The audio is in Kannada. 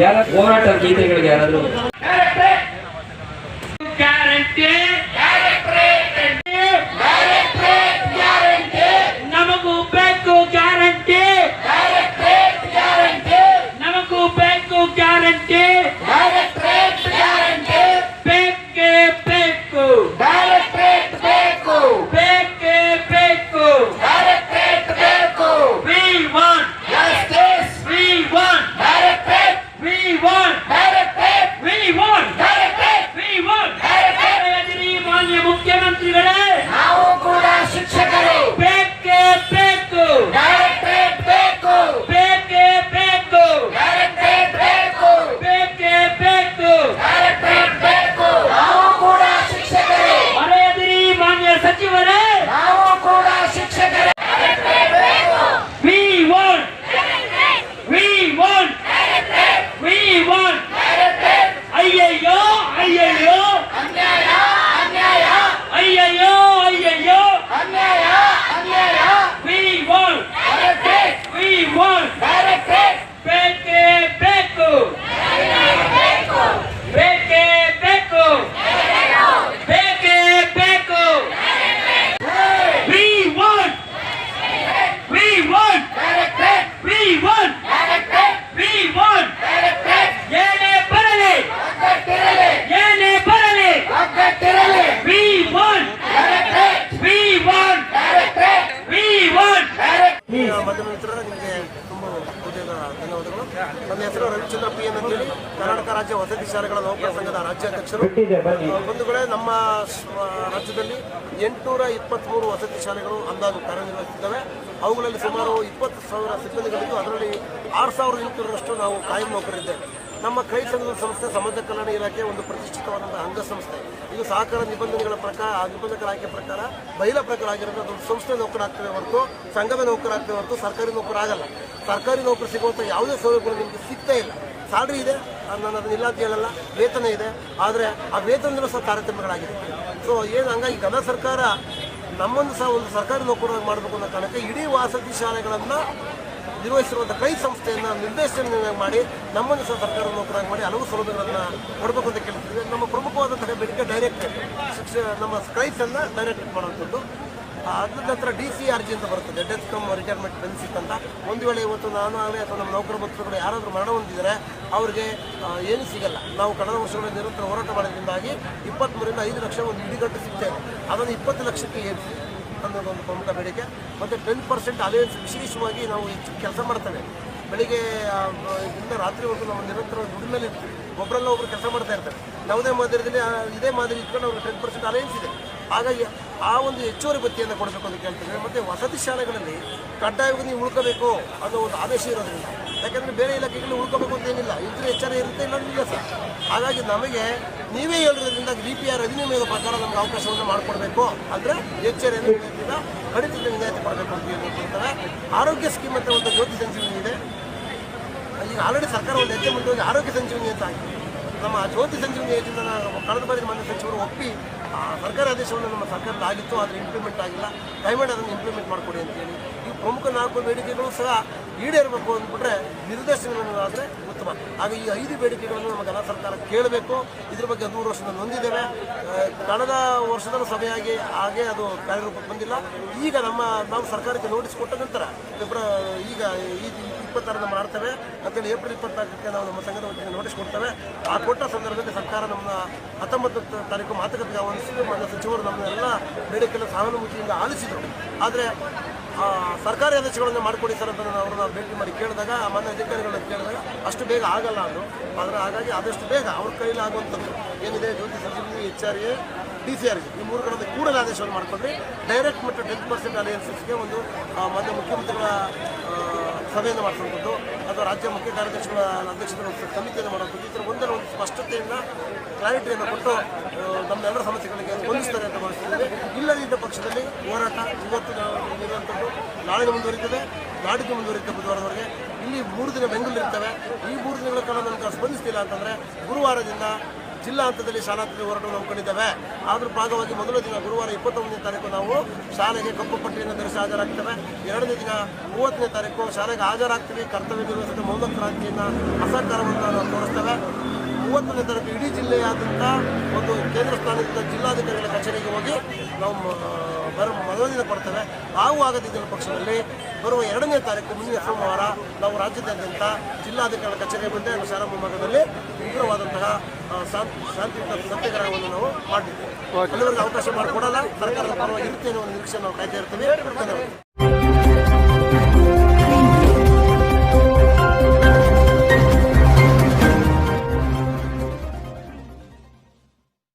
ಯಾರ ಹೋರಾಟ ಗೀತೆಗಳಿಗೆ ಯಾರಾದ್ರೂ ನಮಗೂ ಬೇಕು ಗ್ಯಾರಂಟಿ ನಮಗೂ ಬೇಕು ಗ್ಯಾರಂಟಿ ಬೇಕೇ. ಮಾಧ್ಯಮ ಮಿತ್ರರು ನಿಮಗೆ ತುಂಬ ಧನ್ಯವಾದಗಳು. ನನ್ನ ಹೆಸರು ರವಿಚಂದ್ರ ಪಿ ಎನ್ ಅಂತೇಳಿ ಕರ್ನಾಟಕ ರಾಜ್ಯ ವಸತಿ ಶಾಲೆಗಳ ನೌಕರ ಸಂಘದ ರಾಜ್ಯಾಧ್ಯಕ್ಷರು ಬಂಧುಗಳೇ ನಮ್ಮ ರಾಜ್ಯದಲ್ಲಿ ಎಂಟುನೂರ ಇಪ್ಪತ್ತ್ಮೂರು ವಸತಿ ಶಾಲೆಗಳು ಅಂದಾಜು ಕಾರ್ಯನಿರ್ವಹಿಸುತ್ತವೆ ಅವುಗಳಲ್ಲಿ ಸುಮಾರು ಇಪ್ಪತ್ತು ಸಾವಿರ ಸಿಬ್ಬಂದಿಗಳಿದ್ದು ಅದರಲ್ಲಿ ಆರು ಸಾವಿರದ ಎಂಟುನೂರರಷ್ಟು ನಾವು ಕಾಯಂ ನೌಕರಿದ್ದೇವೆ ನಮ್ಮ ಕೈ ಸಂಘದ ಸಂಸ್ಥೆ ಸಮಾಜ ಕಲ್ಯಾಣ ಇಲಾಖೆ ಒಂದು ಪ್ರತಿಷ್ಠಿತವಾದಂತಹ ಅಂಗಸಂಸ್ಥೆ. ಇದು ಸಹಕಾರ ನಿಬಂಧನೆಗಳ ಪ್ರಕಾರ, ಆ ಆಯ್ಕೆ ಪ್ರಕಾರ ಬಯಲ ಪ್ರಕಾರ ಆಗಿರೋದು ಸಂಸ್ಥೆ ನೌಕರಾಗ್ತದೆ ಹೊರತು, ಸಂಘದ ನೌಕರಾಗ್ತದೆ ಹೊರತು ಸರ್ಕಾರಿ ನೌಕರ ಆಗಲ್ಲ. ಸರ್ಕಾರಿ ನೌಕರು ಸಿಗುವಂಥ ಯಾವುದೇ ಸೌಲಭ್ಯಗಳು ನಿಮಗೆ ಸಿಗ್ತಾ ಇಲ್ಲ. ಸ್ಯಾಲ್ರಿ ಇದೆ, ನಾನು ಅದನ್ನ ಇಲ್ಲ ಅಂತ ಹೇಳಲ್ಲ, ವೇತನ ಇದೆ, ಆದರೆ ಆ ವೇತನದಲ್ಲೂ ಸಹ ತಾರತಮ್ಯಗಳಾಗಿದೆ. ಸೊ ಏನು ಹಂಗಾಗಿ ಕನ್ನಡ ಸರ್ಕಾರ ನಮ್ಮನ್ನು ಸಹ ಒಂದು ಸರ್ಕಾರಿ ನೌಕರರಾಗಿ ಮಾಡಬೇಕು ಅನ್ನೋ ಕಾರಣಕ್ಕೆ ಇಡೀ ವಸತಿ ಶಾಲೆಗಳನ್ನು ನಿರ್ವಹಿಸಿರುವಂಥ ಕೈ ಸಂಸ್ಥೆಯನ್ನು ನಿರ್ದೇಶನ ಮಾಡಿ, ನಮ್ಮನ್ನು ಸಹ ಸರ್ಕಾರದ ನೌಕರಾಗಿ ಮಾಡಿ ಹಲವು ಸೌಲಭ್ಯಗಳನ್ನು ಕೊಡಬೇಕು ಅಂತ ಕೇಳ್ತಿದ್ವಿ ನಮ್ಮ ಪ್ರಮುಖವಾದಂತಹ ಬೇಡಿಕೆ ಡೈರೆಕ್ಟ್ ಶಿಕ್ಷಣ ನಮ್ಮ ಕ್ರೈಸನ್ನು ಡೈರೆಕ್ಟ್ ಮಾಡುವಂಥದ್ದು. ಅದ್ರ ನಂತರ ಡಿ ಸಿ ಆರ್ ಜಿ ಅಂತ ಬರ್ತದೆ. ಡೆತ್ ಕಮ್ ರಿಟೈರ್ಮೆಂಟ್ ಬೆನಿಫಿಟ್ ಅಂತ. ಒಂದು ವೇಳೆ ಇವತ್ತು ನಾನು ಆಗಲಿ ಅಥವಾ ನಮ್ಮ ನೌಕರ ಬಂಧುಗಳು ಯಾರಾದರೂ ಮರಣ ಹೊಂದಿದರೆ ಅವ್ರಿಗೆ ಏನು ಸಿಗಲ್ಲ. ನಾವು ಕಳೆದ ವರ್ಷಗಳ ನಿರಂತರ ಹೋರಾಟ ಮಾಡೋದ್ರಿಂದಾಗಿ ಇಪ್ಪತ್ತ್ಮೂರಿಂದ ಐದು ಲಕ್ಷ ಒಂದು ಇಡಿಗಟ್ಟು ಸಿಗ್ತೇವೆ ಅದನ್ನು ಇಪ್ಪತ್ತು ಲಕ್ಷಕ್ಕೆ ಏರಿಸಿ. ಅನ್ನೋದು ಒಂದು ಪ್ರಮುಖ ಬೇಡಿಕೆ. ಮತ್ತು ಟೆನ್ ಪರ್ಸೆಂಟ್ ಅಲವೆನ್ಸ್ ವಿಶೇಷವಾಗಿ ನಾವು ಹೆಚ್ಚು ಕೆಲಸ ಮಾಡ್ತೇವೆ. ಬೆಳಿಗ್ಗೆ ಇಂದ ರಾತ್ರಿವರೆಗೂ ನಾವು ನಿರಂತರ ಮೇಲೆ ಇರ್ತೀವಿ. ಒಬ್ಬರಲ್ಲ ಒಬ್ಬರು ಕೆಲಸ ಮಾಡ್ತಾ ಇರ್ತಾರೆ. ಯಾವುದೇ ಮಾದರಿಯಲ್ಲಿ ಇದೇ ಮಾದರಿ ಇಟ್ಕೊಂಡು ಅವ್ರಿಗೆ ಟೆನ್ ಪರ್ಸೆಂಟ್ ಅಲವೆನ್ಸ್ ಇದೆ. ಹಾಗಾಗಿ ಆ ಒಂದು ಹೆಚ್ಚುವರಿ ಬತ್ತಿಯನ್ನು ಕೊಡಬೇಕು ಅಂತ ಕೇಳ್ತೇವೆ. ಮತ್ತು ವಸತಿ ಶಾಲೆಗಳಲ್ಲಿ ಕಡ್ಡಾಯವಾಗಿ ನೀವು ಉಳ್ಕೋಬೇಕು ಅನ್ನೋ ಒಂದು ಆದೇಶ ಇರೋದ್ರಿಂದ ಯಾಕಂದರೆ ಬೇರೆ ಇಲಾಖೆಗಳು ಉಳ್ಕೋಬೇಕು ಅಂತ ಏನಿಲ್ಲ. ಇದ್ರೆ ಎಚ್ಚರ ಇರುತ್ತೆ ಇಲ್ಲ ಇಲ್ಲ ಸರ್. ಹಾಗಾಗಿ ನಮಗೆ ನೀವೇ ಹೇಳಿರೋದ್ರಿಂದ ಬಿ ಪಿ ಆರ್ ಅಧಿನಿಯಮದ ಪ್ರಕಾರ ನಮ್ಗೆ ಅವಕಾಶವನ್ನು ಮಾಡಿಕೊಡ್ಬೇಕು. ಅಂದರೆ ಎಚ್ಚರಿಕೆಯಿಂದ ಕಡಿತದಿಂದ ವಿನಾಯಿತಿ ಮಾಡಬೇಕು ಅಂತ ಹೇಳ್ತಾರೆ ಆರೋಗ್ಯ ಸ್ಕೀಮ್ ಅಂತ ಒಂದು ಜ್ಯೋತಿ ಸಂಜೀವಿನಿ ಇದೆ. ಈಗ ಆಲ್ರೆಡಿ ಸರ್ಕಾರ ಒಂದು ಹೆಜ್ಜೆ ಮುಂದೆ ಆರೋಗ್ಯ ಸಂಜೀವಿನಿ ಅಂತ ಆಗಿದೆ ನಮ್ಮ ಜ್ಯೋತಿ ಸಂಜೀವಿನಿ ಯೋಜನೆ ಕಳೆದ ಬಾರಿ ಮಾನ್ಯ ಸಚಿವರು ಒಪ್ಪಿ ಸರ್ಕಾರ ಆದೇಶವನ್ನು ನಮ್ಮ ಸರ್ಕಾರದ ಆಗಿತ್ತು ಆದರೆ ಇಂಪ್ಲಿಮೆಂಟ್ ಆಗಿಲ್ಲ. ದಯಮಾಡಿ ಅದನ್ನು ಇಂಪ್ಲಿಮೆಂಟ್ ಮಾಡಿಕೊಡಿ ಅಂತೇಳಿ ಈ ಪ್ರಮುಖ ನಾಲ್ಕು ಬೇಡಿಕೆಗಳು ಸಹ ಈಡೇರಬೇಕು ಅಂದ್ಬಿಟ್ರೆ ನಿರ್ದೇಶನಗಳನ್ನು ಆದರೆ ಉತ್ತಮ. ಆಗ ಈ ಐದು ಬೇಡಿಕೆಗಳನ್ನು ನಮ್ಮ ಸರ್ಕಾರ ಕೇಳಬೇಕು. ಇದ್ರ ಬಗ್ಗೆ ಹದಿಮೂರು ವರ್ಷದಲ್ಲಿ ನೊಂದಿದ್ದೇವೆ. ಆ, ಕಳೆದ ವರ್ಷದಲ್ಲೂ ಸಭೆಯಾಗಿ ಹಾಗೆ ಅದು ಕಾರ್ಯರೂಪಕ್ಕೆ ಬಂದಿಲ್ಲ. ಈಗ ನಮ್ಮ, ನಾವು ಸರ್ಕಾರಕ್ಕೆ ನೋಟಿಸ್ ಕೊಟ್ಟ ನಂತರ ಫೆಬ್ರ, ಈಗ ಈ ಇಪ್ಪತ್ತಾರನ್ನು ಮಾಡ್ತೇವೆ ಅಂತೇಳಿ ಏಪ್ರಿಲ್ ಇಪ್ಪತ್ನಾಲ್ಕಕ್ಕೆ ನಾವು ನಮ್ಮ ಸಂಘದ ವತಿಯಿಂದ ನೋಟಿಸ್ ಕೊಡ್ತೇವೆ. ಆ ಕೊಟ್ಟ ಸಂದರ್ಭದಲ್ಲಿ ಸರ್ಕಾರ ನಮ್ಮ ಹತ್ತೊಂಬತ್ತು ತಾರೀಕು ಮಾತುಕತೆಗೆ ಆಹ್ವಾನಿಸಿದ್ದು. ಮಾನ್ಯ ಸಚಿವರು ನಮ್ಮನ್ನೆಲ್ಲ ಬೇಡಿಕೆಲ್ಲ ಸಹಾನುಭೂತಿಯಿಂದ ಆಲಿಸಿದರು. ಆದರೆ ಸರ್ಕಾರಿ ಆದೇಶಗಳನ್ನು ಮಾಡಿಕೊಡಿ ಸರ್ ಅಂತ ನಾನು ಅವ್ರನ್ನ ಭೇಟಿ ಮಾಡಿ ಕೇಳಿದಾಗ ಮಾನ್ಯ ಅಧಿಕಾರಿಗಳನ್ನ ಕೇಳಿದಾಗ ಅಷ್ಟು ಬೇಗ ಆಗಲ್ಲ ಅದು. ಆದರೆ ಹಾಗಾಗಿ ಆದಷ್ಟು ಬೇಗ ಅವ್ರ ಕೈಲಿ ಆಗುವಂಥದ್ದು ಏನಿದೆ Jyothi Sanjeevini H R A D C R ಈ ಮೂರು ಕಡೆ ಕೂಡಲೇ ಆದೇಶವನ್ನು ಮಾಡಿಕೊಂಡ್ರೆ ಡೈರೆಕ್ಟ್ ಮತ್ತು ಟೆನ್ ಪರ್ಸೆಂಟ್ ಅಲಯನ್ಸಸ್ಗೆ ಒಂದು ಮಾನ್ಯ ಮುಖ್ಯಮಂತ್ರಿಗಳ ಸಭೆಯನ್ನು ಮಾಡಿಸುವಂಥದ್ದು. ಅಥವಾ ರಾಜ್ಯ ಮುಖ್ಯ ಕಾರ್ಯದರ್ಶಿಗಳ ಅಧ್ಯಕ್ಷತೆಯ ಒಂದು ಸಮಿತಿಯನ್ನು ಮಾಡುವಂಥದ್ದು. ಈ ಥರ ಒಂದರ ಕ್ಲಾರಿಟಿಯನ್ನು ಕೊಟ್ಟು ನಮ್ಮೆಲ್ಲರ ಸಮಸ್ಯೆಗಳಿಗೆ ಸ್ಪಂದಿಸ್ತಾರೆ ಅಂತ ಭಾವಿಸ್ತಿದ್ದೇವೆ. ಇಲ್ಲದಿದ್ದ ಪಕ್ಷದಲ್ಲಿ ಹೋರಾಟ ಇವತ್ತು ಇರುವಂಥದ್ದು ನಾಳೆಗೆ ಮುಂದುವರಿತದೆ ನಾಡಿಗೆ ಮುಂದುವರಿತದೆ ಬುಧವಾರದವರೆಗೆ. ಇಲ್ಲಿ ಮೂರು ದಿನ ಬೆಂಗಳೂರು ಇರ್ತವೆ. ಈ ಮೂರು ದಿನಗಳ ಕಾಲ ನಮ್ಗೆ ಸ್ಪಂದಿಸ್ತಿಲ್ಲ ಅಂತಂದರೆ ಗುರುವಾರದಿಂದ ಜಿಲ್ಲಾ ಹಂತದಲ್ಲಿ ಶಾಲಾ ಹಂತದಲ್ಲಿ ಹೋರಾಟವನ್ನು ಹಮ್ಮಿಕೊಂಡಿದ್ದೇವೆ ಆದರೂ ಭಾಗವಾಗಿ ಮೊದಲ ದಿನ ಗುರುವಾರ ಇಪ್ಪತ್ತೊಂದನೇ ತಾರೀಕು ನಾವು ಶಾಲೆಗೆ ಕಪ್ಪು ಪಟ್ಟಿಯನ್ನು ಧರಿಸಿ ಹಾಜರಾಗ್ತೇವೆ. ಎರಡನೇ ದಿನ ಮೂವತ್ತನೇ ತಾರೀಕು ಶಾಲೆಗೆ ಹಾಜರಾಗ್ತೀವಿ. ಕರ್ತವ್ಯ ನಿರ್ವಹಿಸಿದ ಮೌನ ಕ್ರಾಂತಿಯನ್ನು ಅಸಹಕಾರವನ್ನು ನಾವು ತೋರಿಸ್ತೇವೆ. ಮೂವತ್ತನೇ ತಾರೀಕು ಇಡೀ ಜಿಲ್ಲೆಯಾದಂಥ ಒಂದು ಕೇಂದ್ರ ಸ್ಥಾನದಿಂದ ಜಿಲ್ಲಾಧಿಕಾರಿಗಳ ಕಚೇರಿಗೆ ಹೋಗಿ ನಾವು ಬರ ಮನವಿಯನ್ನು ಕೊಡ್ತೇವೆ. ಹಾಗೂ ಆಗದಿದ್ದ ಪಕ್ಷದಲ್ಲಿ ಬರುವ ಎರಡನೇ ತಾರೀಕು ಮುಂದಿನ ಸೋಮವಾರ ನಾವು ರಾಜ್ಯದಾದ್ಯಂತ ಜಿಲ್ಲಾಧಿಕಾರಿಗಳ ಕಚೇರಿ ಮುಂದೆ ಶಾಲಾ ಮುಂಭಾಗದಲ್ಲಿ ಉಗ್ರವಾದಂತಹ ಶಾಂತಿಯುತ ಸತ್ಯಾಗ್ರಹವನ್ನು ನಾವು ಮಾಡಿದ್ದೇವೆ ಅವಕಾಶ ಮಾಡಿಕೊಡಲ್ಲ. ಸರ್ಕಾರದ ಪರವಾಗಿ ಇರುತ್ತೆ ಅನ್ನೋ ಒಂದು ನಿರೀಕ್ಷೆ ನಾವು ಕಾಯ್ತಾ ಇರ್ತೀವಿ. ಧನ್ಯವಾದ.